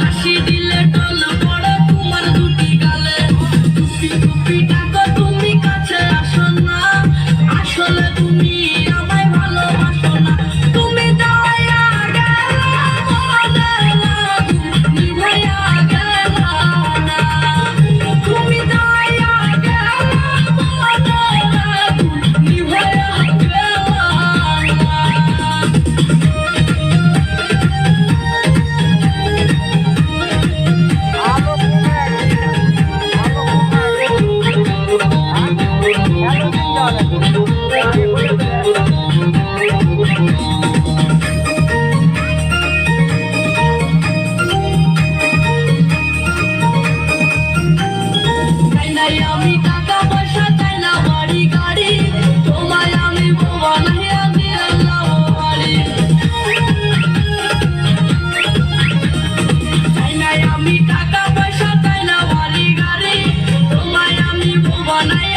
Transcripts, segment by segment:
হাসি দিলে টল পড়ে তোমার দুটি গালে। টুপি টুপিটা তোমায় আমি টাকা পয়সা চাই না বাড়ি, গাড়ি। তোমায় আমি বোমা নাহি আমি আল্লাহ বাড়ি। চাই না আমি টাকা পয়সা চাই না বাড়ি, গাড়ি। তোমায় আমি বোমা নাই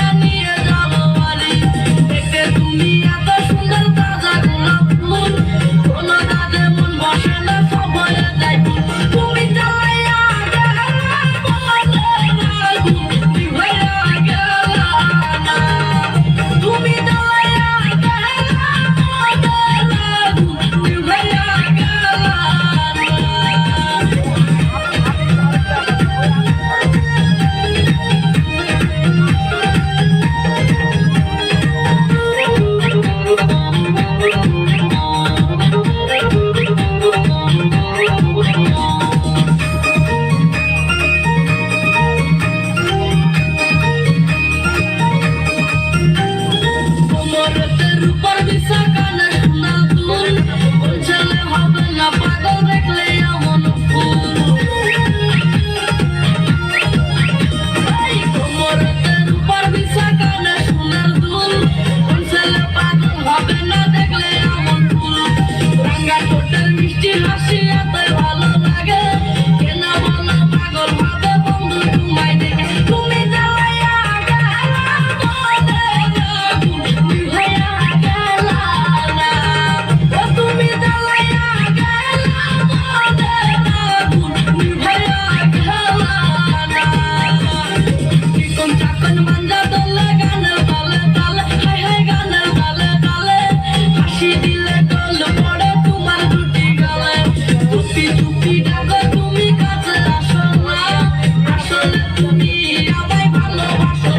আপনার মিষ্টি হাসি Thank you.